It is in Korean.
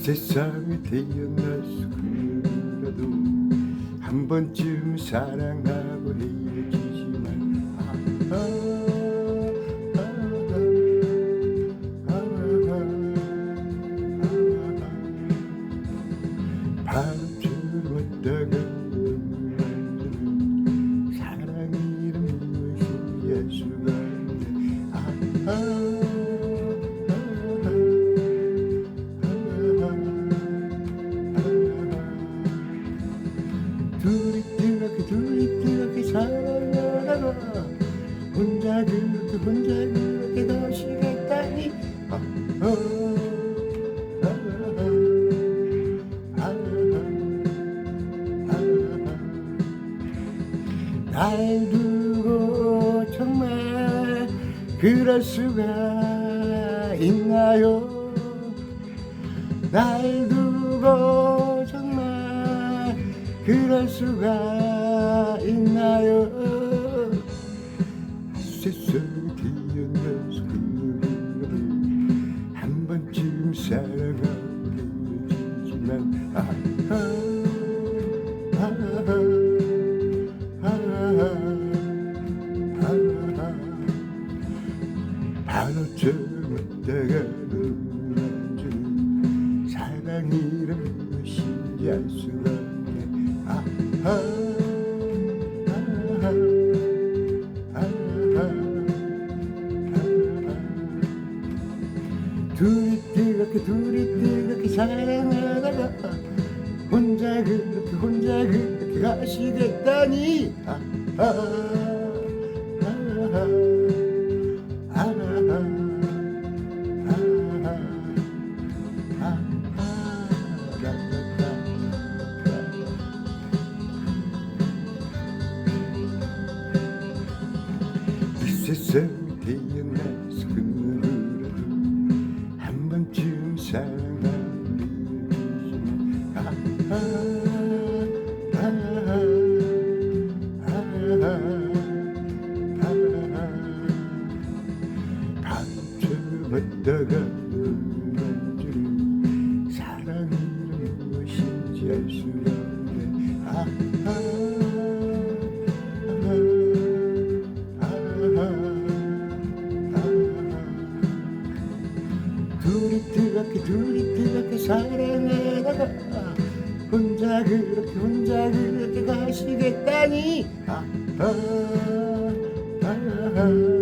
세상에 태어나서 그래도 한 번쯤 사랑하고 헤어지지만 아, 아, 아, 아, 아, 아, 바람처 둘이 뜨겁게 사랑하다가 혼자 그렇게 혼자 그렇게 도시겠다니 아, 아, 아, 아, 아, 아. 날 두고 정말 그럴 수가 있나요 날 두고 그럴 수가 있나요? 세상에 태어나서 그래도 한 번쯤 사랑하고 헤어지지만 아, 사랑이란 무엇인지 알 수가 두리띠가 두리띠가 사랑하다가 혼자 그렇게 혼자 그렇게 가시겠다니 아아아아 세상에 태어나서 그래도 한 번쯤 사랑하기지만 아, 아, 아, 아, 아, 아, 밤처럼 왔다가 만지는 사랑이란 무엇인지 알 수가 뜨겁게 둘이 뜨겁게 사랑하다가 혼자 그렇게 혼자 그렇게 가시겠다니 아, 아, 아, 아.